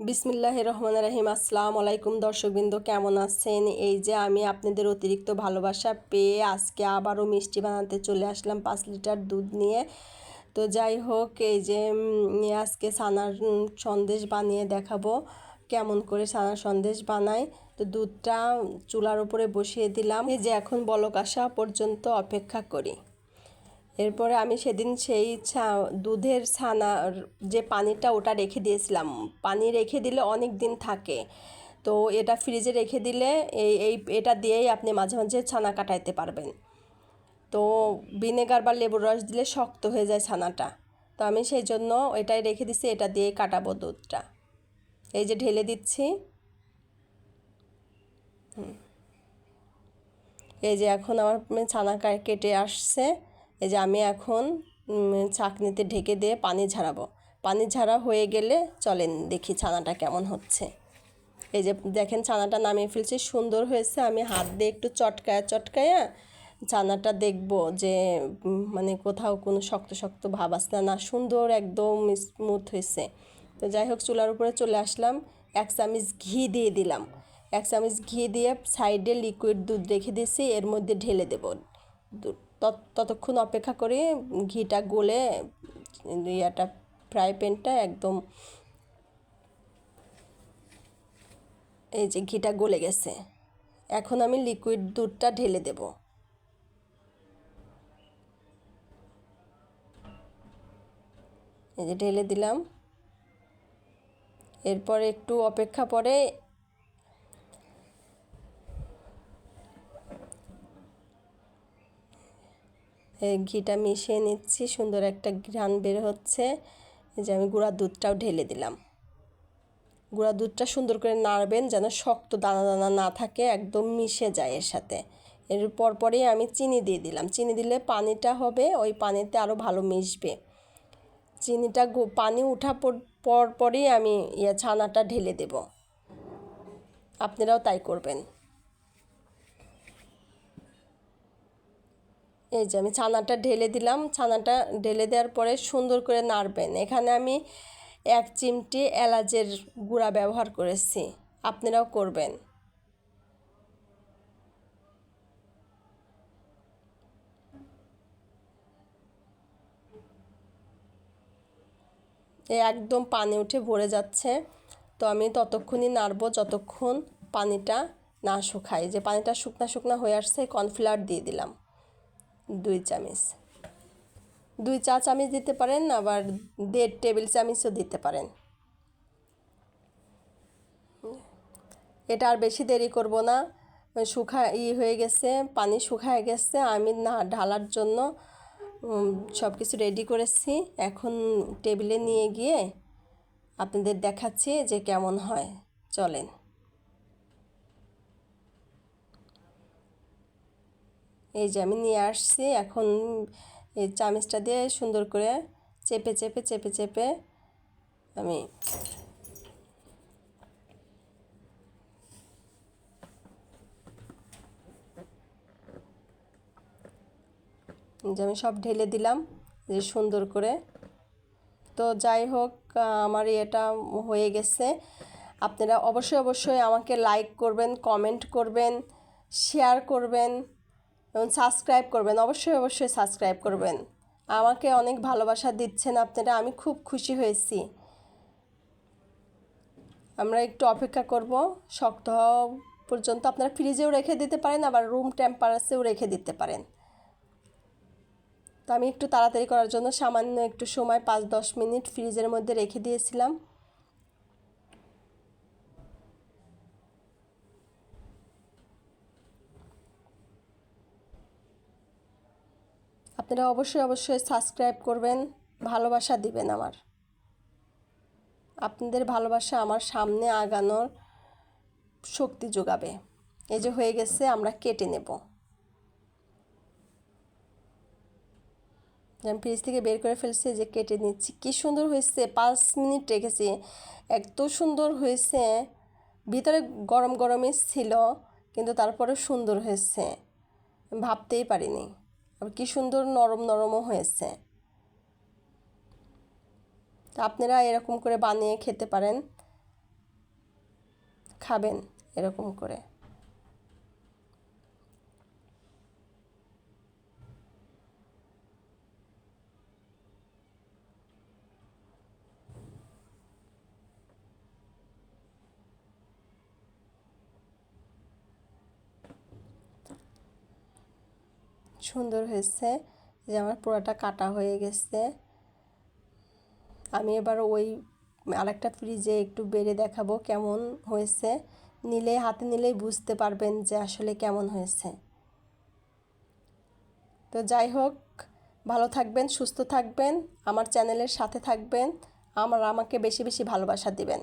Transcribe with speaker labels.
Speaker 1: বিসমিল্লাহ রহমান রাহিম, আসসালাম আলাইকুম দর্শকবৃন্দ, কেমন আছেন? এই যে আমি আপনাদের অতিরিক্ত ভালোবাসা পেয়ে আজকে আবারও মিষ্টি বানাতে চলে আসলাম পাঁচ লিটার দুধ নিয়ে। তো যাই হোক, এই যে আজকে সানার সন্দেশ বানিয়ে দেখাবো, কেমন করে ছানার সন্দেশ বানাই তো দুধটা চুলার উপরে বসিয়ে দিলাম। এই যে এখন বলক আসা পর্যন্ত অপেক্ষা করি। এরপরে আমি সেদিন সেই ছা, দুধের ছানার যে পানিটা ওটা রেখে দিয়েছিলাম। পানি রেখে দিলে অনেক দিন থাকে। তো এটা ফ্রিজে রেখে দিলে এই এই, এটা দিয়েই আপনি মাঝে মাঝে ছানা কাটাইতে পারবেন। তো ভিনেগার বা লেবুর রস দিলে শক্ত হয়ে যায় ছানাটা। তো আমি সেই জন্য এটাই রেখে দিছি, এটা দিয়েই কাটাবো দুধটা। এই যে ঢেলে দিচ্ছি। এই যে এখন আমার ছানা কেটে আসছে। এই যে আমি এখন ছাঁকনিতে ঢেকে দিয়ে পানি ঝাড়াবো। পানি ঝাড়া হয়ে গেলে চলেন দেখি ছানাটা কেমন হচ্ছে। এই যে দেখেন ছানাটা নামিয়ে ফেলছি, সুন্দর হয়েছে। আমি হাত দিয়ে একটু চটকায়া চটকায়া ছানাটা দেখব যে মানে কোথাও কোনো শক্ত শক্ত ভাব আসছে না, সুন্দর একদম স্মুথ হয়েছে। তো যাই হোক, চুলার উপরে চলে আসলাম। এক চামচ ঘি দিয়ে দিলাম। এক চামচ ঘি দিয়ে সাইডে লিকুইড দুধ রেখে দিয়েছি, এর মধ্যে ঢেলে দেবো দু- তত- ততক্ষণ অপেক্ষা করে ঘিটা গলে ইয়াটা, ফ্রাই প্যানটা একদম এই যে ঘিটা গলে গেছে। এখন আমি লিকুইড দুধটা ঢেলে দেব। এই যে ঢেলে দিলাম। এরপর একটু অপেক্ষা পরে ঘিটা মিশিয়ে নিচ্ছি, সুন্দর একটা ঘ্রাণ বের হচ্ছে। যে আমি গুঁড়া দুধটাও ঢেলে দিলাম। গুঁড়া দুধটা সুন্দর করে নাড়বেন যেন শক্ত দানা দানা না থাকে, একদম মিশে যায় এর সাথে। এর পরপরই আমি চিনি দিয়ে দিলাম। চিনি দিলে পানিটা হবে, ওই পানিতে আরও ভালো মিশবে। চিনিটা পানি উঠা পর- পর পরই আমি ইয়ে ছানাটা ঢেলে দেব। আপনারাও তাই করবেন। এই যে আমি ছানাটা ঢেলে দিলাম। ছানাটা ঢেলে দেওয়ার পরে সুন্দর করে নাড়বেন। এখানে আমি এক চিমটি এলাচের গুঁড়া ব্যবহার করেছি। আপনারাও করবেন। একদম পানি উঠে ভরে যাচ্ছে। তো আমি ততক্ষণই নাড়বো, যতক্ষণ পানিটা না শুকায়। যে পানিটা শুকনা শুকনা হয়ে আসছে, কর্নফ্লাওয়ার দিয়ে দিলাম। দুই চামচ। দুই চা চামচ দিতে পারেন, আবার দেড় টেবিল চামচও দিতে পারেন। এটা আর বেশি দেরি করব না। শুকা ই হয়ে গেছে, পানি শুকায় গেছে, আমি না ঢালার জন্য সব কিছু রেডি করেছি। এখন টেবিলে নিয়ে গিয়ে আপনাদের দেখাচ্ছি যে কেমন হয়। চলেন। এই যে আমি নিয়ে আসছি, এখন এই চামচটা দিয়ে সুন্দর করে চেপে চেপে চেপে চেপে আমি যে আমি সব ঢেলে দিলাম যে সুন্দর করে। তো যাই হোক, আমার এটা হয়ে গেছে। আপনারা অবশ্যই অবশ্যই আমাকে লাইক করবেন কমেন্ট করবেন শেয়ার করবেন। এবং সাবস্ক্রাইব করবেন, অবশ্যই অবশ্যই সাবস্ক্রাইব করবেন। আমাকে অনেক ভালোবাসা দিচ্ছেন আপনারা, আমি খুব খুশি হয়েছি। আমরা একটু অপেক্ষা করব, শক্ত হওয়া পর্যন্ত আপনারা ফ্রিজেও রেখে দিতে পারেন, আবার রুম টেম্পারেচারেও রেখে দিতে পারেন। তো আমি একটু তাড়াতাড়ি করার জন্য সামান্য একটু সময়, পাঁচ দশ মিনিট ফ্রিজের মধ্যে রেখে দিয়েছিলাম। আপনারা অবশ্যই অবশ্যই সাবস্ক্রাইব করবেন, ভালোবাসা দিবেন আমার। আপনাদের ভালোবাসা আমার সামনে আগানোর শক্তি যোগাবে। এই যে হয়ে গেছে, আমরা কেটে নেব। আমি ফ্রিজ থেকে বের করে ফেলছি যে কেটে নিচ্ছি। কি সুন্দর হয়েছে, পাঁচ মিনিট রেখেছি। এত সুন্দর হয়েছে। ভিতরে গরম গরমই ছিল, কিন্তু তারপরে সুন্দর হয়েছে। ভাবতেই পারিনি। আবার কী সুন্দর নরম নরমও হয়েছে। তো আপনারা এরকম করে বানিয়ে খেতে পারেন। খাবেন এরকম করে। সুন্দর হয়েছে যে আমার পুরোটা কাটা হয়ে গেছে। আমি এবার ওই আরেকটা ফ্রিজে একটু বেড়ে দেখাবো কেমন হয়েছে। নিলে, হাতে নিলেই বুঝতে পারবেন যে আসলে কেমন হয়েছে। তো যাই হোক, ভালো থাকবেন, সুস্থ থাকবেন, আমার চ্যানেলের সাথে থাকবেন, আমার আমাকে বেশি বেশি ভালোবাসা দিবেন।